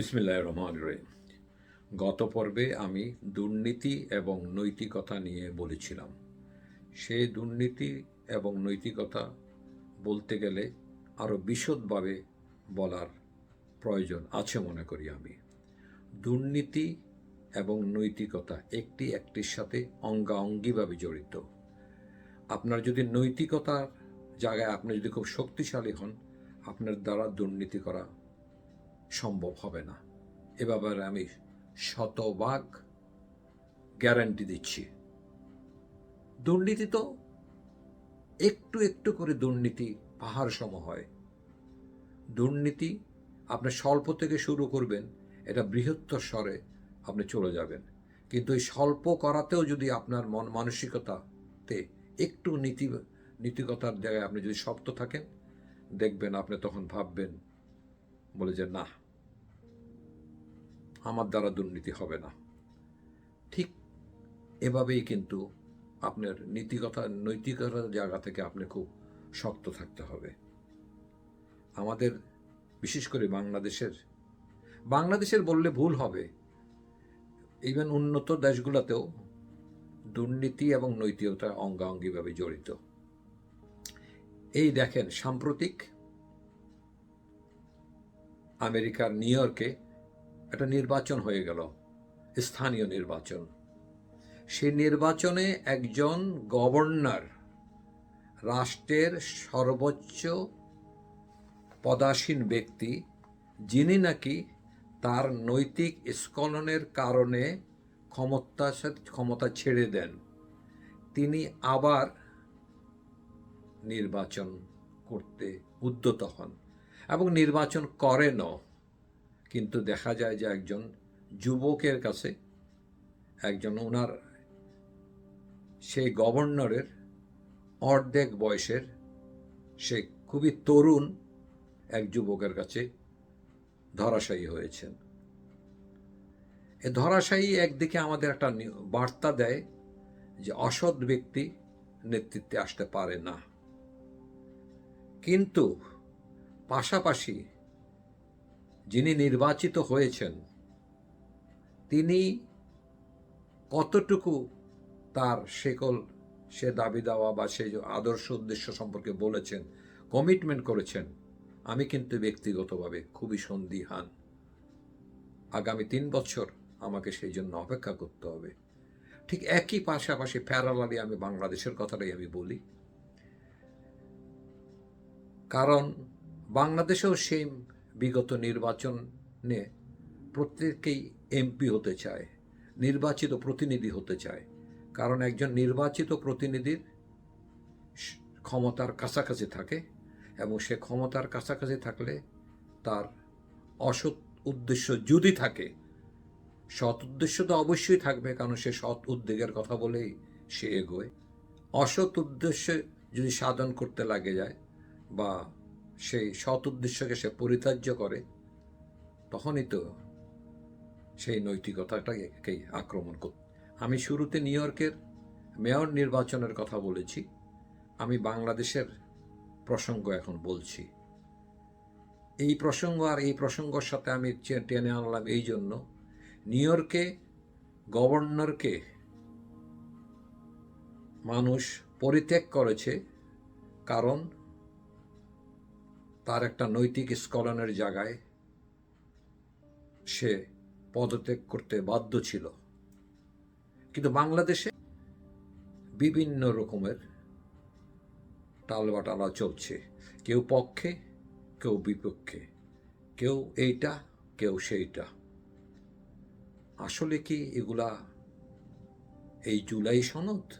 বিসমিল্লাহ রহমান রহিম। গত পর্বে আমি দুর্নীতি এবং নৈতিকতা নিয়ে বলেছিলাম। সে দুর্নীতি এবং নৈতিকতা বলতে গেলে আরও বিশদভাবে বলার প্রয়োজন আছে মনে করি আমি। দুর্নীতি এবং নৈতিকতা একটি একটির সাথে অঙ্গাঅঙ্গিভাবে জড়িত। আপনার যদি নৈতিকতার জায়গায় আপনি যদি খুব শক্তিশালী হন, আপনার দ্বারা দুর্নীতি করা সম্ভব হবে না। এ ব্যাপারে আমি শতভাগ গ্যারান্টি দিচ্ছি। দুর্নীতি তো একটু একটু করে দুর্নীতি পাহাড় সম হয়। দুর্নীতি আপনি স্বল্প থেকে শুরু করবেন, এটা বৃহত্তর স্বরে আপনি চলে যাবেন। কিন্তু এই স্বল্প করাতেও যদি আপনার মন মানসিকতাতে একটু নীতি, নীতিকতার জায়গায় আপনি যদি শক্ত থাকেন, দেখবেন আপনি তখন ভাববেন, বলে যে, না আমার দ্বারা দুর্নীতি হবে না। ঠিক এভাবেই কিন্তু আপনার নীতিকতা নৈতিকতার জায়গা থেকে আপনি খুব শক্ত থাকতে হবে। আমাদের, বিশেষ করে বাংলাদেশের বাংলাদেশের বললে ভুল হবে। ইভেন উন্নত দেশগুলোতেও দুর্নীতি এবং নৈতিকতা অঙ্গাঙ্গিভাবে জড়িত। এই দেখেন, সাম্প্রতিক আমেরিকার নিউ ইয়র্কে একটা নির্বাচন হয়ে গেল, স্থানীয় নির্বাচন। সেই নির্বাচনে একজন গভর্নর রাষ্ট্রের সর্বোচ্চ পদাসীন ব্যক্তি, যিনি নাকি তার নৈতিক স্খলনের কারণে ক্ষমতা ক্ষমতা ছেড়ে দেন, তিনি আবার নির্বাচন করতে উদ্যত হন এবং নির্বাচন করেনও। কিন্তু দেখা যায় যে একজন যুবকের কাছে, একজন ওনার সেই গভর্নরের অর্ধেক বয়সের, সে খুবই তরুণ এক যুবকের কাছে ধরাশায়ী হয়েছেন। এ ধরাশায়ী একদিকে আমাদের একটা বার্তা দেয় যে অসৎ ব্যক্তি নেতৃত্বে আসতে পারে না। কিন্তু পাশাপাশি যিনি নির্বাচিত হয়েছেন, তিনি কতটুকু তার সেকল, সে দাবি দেওয়া বা সেই আদর্শ উদ্দেশ্য সম্পর্কে বলেছেন কমিটমেন্ট করেছেন, আমি কিন্তু ব্যক্তিগতভাবে খুবই সন্দিহান। আগামী তিন বছর আমাকে সেই জন্য অপেক্ষা করতে হবে। ঠিক একই পাশাপাশি প্যারালালি আমি বাংলাদেশের কথাটাই আমি বলি। কারণ বাংলাদেশেও সেই বিগত নির্বাচনে প্রত্যেকেই এমপি হতে চায়, নির্বাচিত প্রতিনিধি হতে চায়। কারণ একজন নির্বাচিত প্রতিনিধির ক্ষমতার কাছাকাছি থাকে এবং সে ক্ষমতার কাছাকাছি থাকলে তার অসৎ উদ্দেশ্য যদি থাকে, সৎ উদ্দেশ্য তো অবশ্যই থাকবে, কারণ সে সৎ উদ্যোগের কথা বলেই সে এগোয়। অসৎ উদ্দেশ্যে যদি সাধন করতে লাগে যায় বা সেই সৎ উদ্দেশ্যকে সে পরিত্যাজ্য করে, তখনই তো সেই নৈতিকতাটাকেই আক্রমণ কর আমি শুরুতে নিউ ইয়র্কের মেয়র নির্বাচনের কথা বলেছি, আমি বাংলাদেশের প্রসঙ্গ এখন বলছি। এই প্রসঙ্গ আর এই প্রসঙ্গর সাথে আমি টেনে আনলাম এই জন্য, নিউ ইয়র্কে গভর্নরকে মানুষ পরিত্যাগ করেছে কারণ তার একটা নৈতিক স্কলনের জায়গায় সে পদত্যাগ করতে বাধ্য ছিল। কিন্তু বাংলাদেশে বিভিন্ন রকমের টালবাটালা চলছে। কেউ পক্ষে, কেউ বিপক্ষে। কেউ এইটা, কেউ সেইটা। আসলে কি এগুলা এই জুলাই সনদ?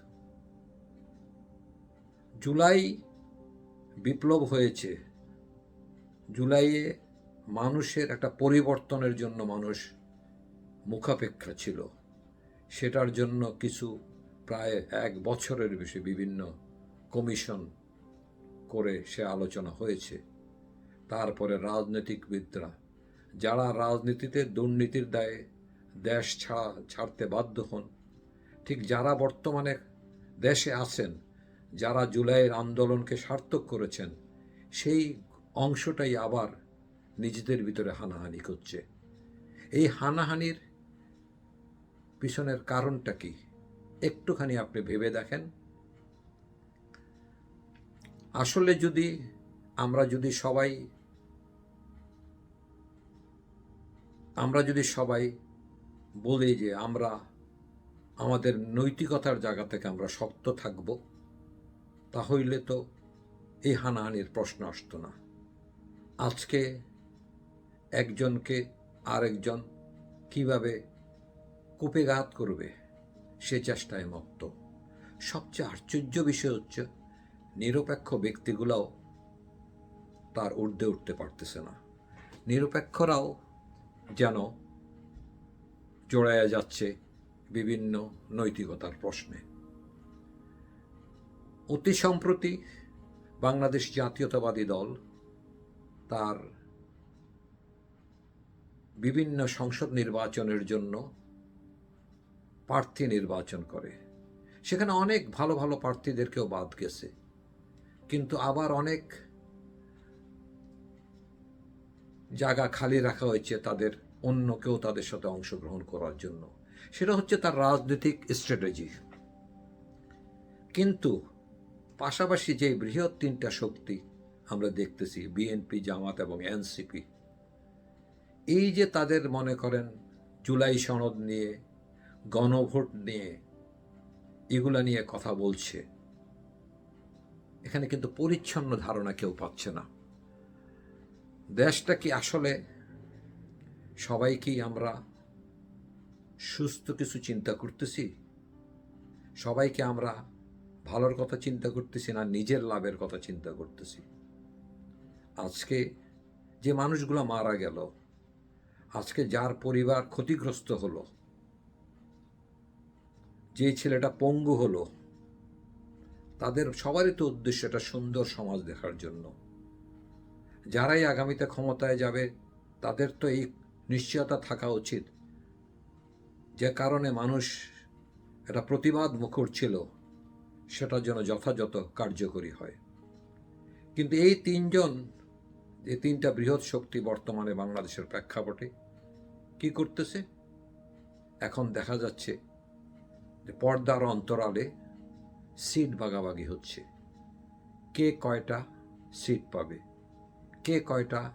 জুলাই বিপ্লব হয়েছে। জুলাইয়ে মানুষের একটা পরিবর্তনের জন্য মানুষ মুখাপেক্ষা ছিল। সেটার জন্য কিছু প্রায় এক বছরের বেশি বিভিন্ন কমিশন করে সে আলোচনা হয়েছে। তারপরে রাজনৈতিকবিদরা, যারা রাজনীতিতে দুর্নীতির দায়ে দেশ ছাড়া ছাড়তে বাধ্য হন, ঠিক যারা বর্তমানে দেশে আছেন, যারা জুলাইয়ের আন্দোলনকে সার্থক করেছেন, সেই অংশটাই আবার নিজেদের ভিতরে হানাহানি করছে। এই হানাহানির পিছনের কারণটা কি? একটুখানি আপনি ভেবে দেখেন। আসলে যদি আমরা যদি সবাই আমরা যদি সবাই বলি যে আমরা আমাদের নৈতিকতার জায়গা থেকে আমরা শক্ত থাকব, তাহলে তো এই হানাহানির প্রশ্ন আসতো না। আজকে একজনকে আরেকজন কীভাবে কূপেঘাত করবে, সে চেষ্টায় মত্ত সবচেয়ে আশ্চর্য বিষয় হচ্ছে, নিরপেক্ষ ব্যক্তিগুলাও তার ঊর্ধ্বে উঠতে পারতেছে না। নিরপেক্ষরাও যেন জড়ায়া যাচ্ছে বিভিন্ন নৈতিকতার প্রশ্নে। অতি সম্প্রতি বাংলাদেশ জাতীয়তাবাদী দল তার বিভিন্ন সংসদ নির্বাচনের জন্য প্রার্থী নির্বাচন করে। সেখানে অনেক ভালো ভালো প্রার্থীদেরকেও বাদ গেছে। কিন্তু আবার অনেক জায়গা খালি রাখা হয়েছে তাদের অন্য কেউ তাদের সাথে অংশগ্রহণ করার জন্য। সেটা হচ্ছে তার রাজনৈতিক স্ট্র্যাটেজি কিন্তু পাশাপাশি যে বৃহৎ তিনটা শক্তি আমরা দেখতেছি বিএনপি জামাত এবং এনসিপি এই যে তাদের মনে করেন জুলাই সনদ নিয়ে, গণভোট নিয়ে, এগুলা নিয়ে কথা বলছে, এখানে কিন্তু পরিচ্ছন্ন ধারণা কেউ পাচ্ছে না। দেশটা কি আসলে সবাই কি আমরা সুস্থ কিছু চিন্তা করতেছি? সবাইকে আমরা ভালোর কথা চিন্তা করতেছি না, নিজের লাভের কথা চিন্তা করতেছি? আজকে যে মানুষগুলো মারা গেল, আজকে যার পরিবার ক্ষতিগ্রস্ত হলো, যে ছেলেটা পঙ্গু হলো, তাদের সবারই তো উদ্দেশ্য একটা সুন্দর সমাজ দেখার জন্য। যারাই আগামীতে ক্ষমতায় যাবে, তাদের তো এই নিশ্চয়তা থাকা উচিত। যে কারণে মানুষ একটা প্রতিবাদ মুখর ছিল, সেটার জন্য যথাযথ কার্যকরী হয়। কিন্তু এই তিনজন যে তিনটা বৃহৎ শক্তি বর্তমানে বাংলাদেশের প্রেক্ষাপটে কি করতেছে? এখন দেখা যাচ্ছে যে পর্দার অন্তরালে সিট ভাগাভাগি হচ্ছে। কে কয়টা সিট পাবে? কে কয়টা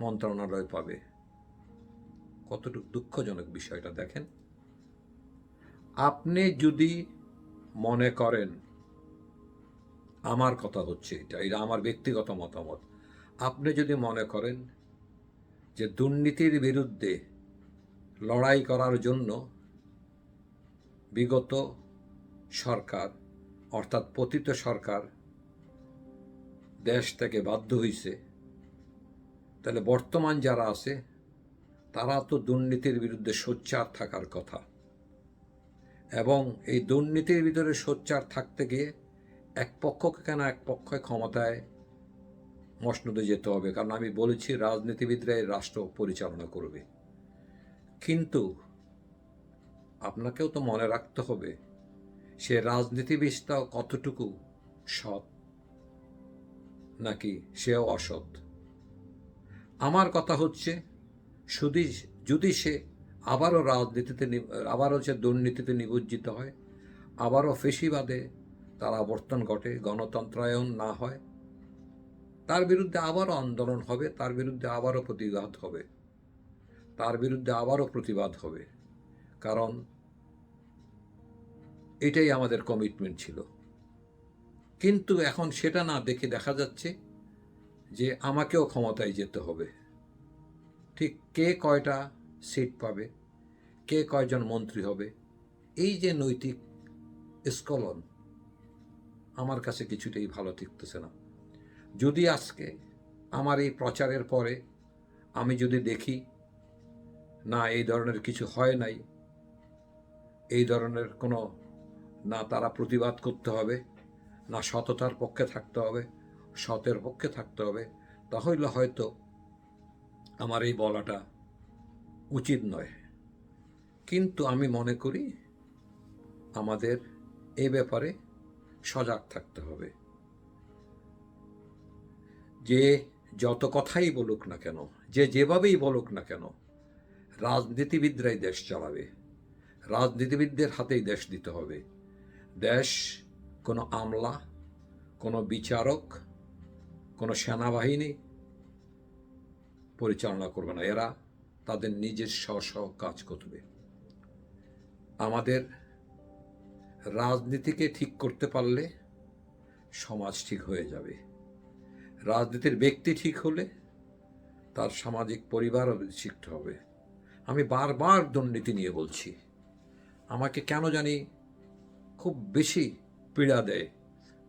মন্ত্রণালয় পাবে? কতটুকু দুঃখজনক বিষয়টা দেখেন। আপনি যদি মনে করেন, আমার কথা হচ্ছে এটা এটা আমার ব্যক্তিগত মতামত আপনি যদি মনে করেন যে দুর্নীতির বিরুদ্ধে লড়াই করার জন্য বিগত সরকার, অর্থাৎ পতিত সরকার, দেশ থেকে বাধ্য হয়েছে তাহলে বর্তমান যারা আছে, তারা তো দুর্নীতির বিরুদ্ধে সোচ্চার থাকার কথা। এবং এই দুর্নীতির ভিতরে সোচ্চার থাকতে গিয়ে এক পক্ষকে কেন এক পক্ষে ক্ষমতায় মসনদে যেতে হবে, কারণ আমি বলেছি রাজনীতিবিদরা এই রাষ্ট্র পরিচালনা করবে। কিন্তু আপনাকেও তো মনে রাখতে হবে, সে রাজনীতিবিদটাও কতটুকু সৎ নাকি সেও অসৎ? আমার কথা হচ্ছে, শুধু যদি সে আবারও রাজনীতিতে আবারও সে দুর্নীতিতে নিবজ্জিত হয়, আবারও ফেসিবাদে তার আবর্তন ঘটে, গণতন্ত্রায়ন না হয় তার বিরুদ্ধে আবারও আন্দোলন হবে, তার বিরুদ্ধে আবারও প্রতিবাদ হবে, তার বিরুদ্ধে আবারও প্রতিবাদ হবে। কারণ এটাই আমাদের কমিটমেন্ট ছিল। কিন্তু এখন সেটা না দেখে দেখা যাচ্ছে যে আমাকেও ক্ষমতায় যেতে হবে। ঠিক কে কয়টা সিট পাবে, কে কয়জন মন্ত্রী হবে, এই যে নৈতিক স্কলন আমার কাছে কিছুতেই ভালো ঠিকতেছে না। যদি আজকে আমার এই প্রচারের পরে আমি যদি দেখি, না, এই ধরনের কিছু হয় নাই, এই ধরনের কোনো, না, তারা প্রতিবাদ করতে হবে, না, সততার পক্ষে থাকতে হবে, সতের পক্ষে থাকতে হবে, তাহলে হয়তো আমার এই বলাটা উচিত নয়। কিন্তু আমি মনে করি আমাদের এ ব্যাপারে সজাগ থাকতে হবে। যে যত কথাই বলুক না কেন, যে যেভাবেই বলুক না কেন, রাজনীতিবিদরাই দেশ চালাবে। রাজনীতিবিদদের হাতেই দেশ দিতে হবে। দেশ কোনো আমলা, কোনো বিচারক, কোনো সেনাবাহিনী পরিচালনা করবে না। এরা তাদের নিজের স্ব স্ব কাজ করবে। আমাদের রাজনীতিকে ঠিক করতে পারলে সমাজ ঠিক হয়ে যাবে। রাজনীতির ব্যক্তি ঠিক হলে তার সামাজিক পরিবারও শিখতে হবে। আমি বারবার দুর্নীতি নিয়ে বলছি। আমাকে কেন জানি খুব বেশি পীড়া দেয়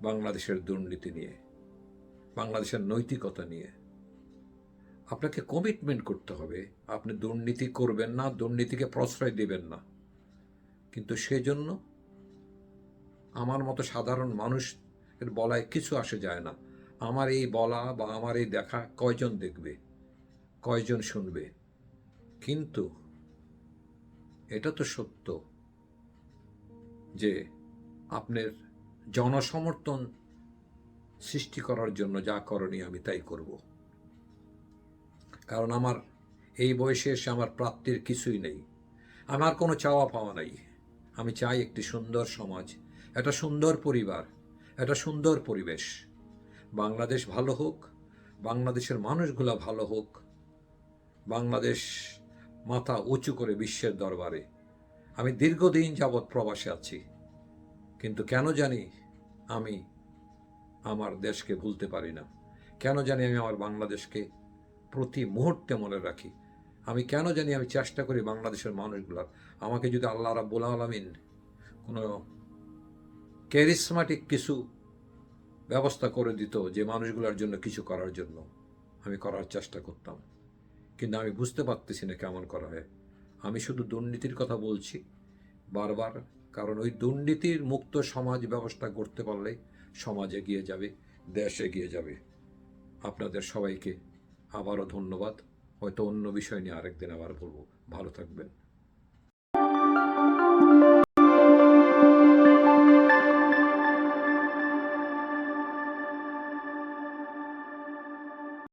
বাংলাদেশের দুর্নীতি নিয়ে, বাংলাদেশের নৈতিকতা নিয়ে। আপনাকে কমিটমেন্ট করতে হবে। আপনি দুর্নীতি করবেন না, দুর্নীতিকে প্রশ্রয় দেবেন না। কিন্তু সেজন্য আমার মতো সাধারণ মানুষের বলায় কিছু আসে যায় না। আমার এই বলা বা আমার এই দেখা কয়জন দেখবে? কয়জন শুনবে? কিন্তু এটা তো সত্য যে আপনার জনসমর্থন সৃষ্টি করার জন্য যা করণীয় আমি তাই করব। কারণ আমার এই বয়সে এসে আমার প্রাপ্তির কিছুই নেই। আমার কোনো চাওয়া পাওয়া নাই। আমি চাই একটি সুন্দর সমাজ, একটা সুন্দর পরিবার, একটা সুন্দর পরিবেশ। বাংলাদেশ ভালো হোক, বাংলাদেশের মানুষগুলা ভালো হোক, বাংলাদেশ মাথা উঁচু করে বিশ্বের দরবারে। আমি দীর্ঘদিন যাবৎ প্রবাসে আছি, কিন্তু কেন জানি আমি আমার দেশকে ভুলতে পারি না। কেন জানি আমি আমার বাংলাদেশকে প্রতি মুহূর্তে মনে রাখি। আমি কেন জানি আমি চেষ্টা করি বাংলাদেশের মানুষগুলার। আমাকে যদি আল্লাহ রাব্বুল আলমিন কোনো ক্যারিসমাটিক কিছু ব্যবস্থা করে দিত যে মানুষগুলোর জন্য কিছু করার জন্য। আমি করার চেষ্টা করতাম। কিন্তু আমি বুঝতে পারতেছি না কেমন করা হয়। আমি শুধু দুর্নীতির কথা বলছি। বারবার, কারণ ওই দুর্নীতির মুক্ত সমাজ ব্যবস্থা করতে পারলে সমাজ এগিয়ে যাবে, দেশ এগিয়ে যাবে। আপনাদের সবাইকে আবারও ধন্যবাদ। হয়তো অন্য বিষয় নিয়ে আরেকদিন আবার বলব। ভালো থাকবেন।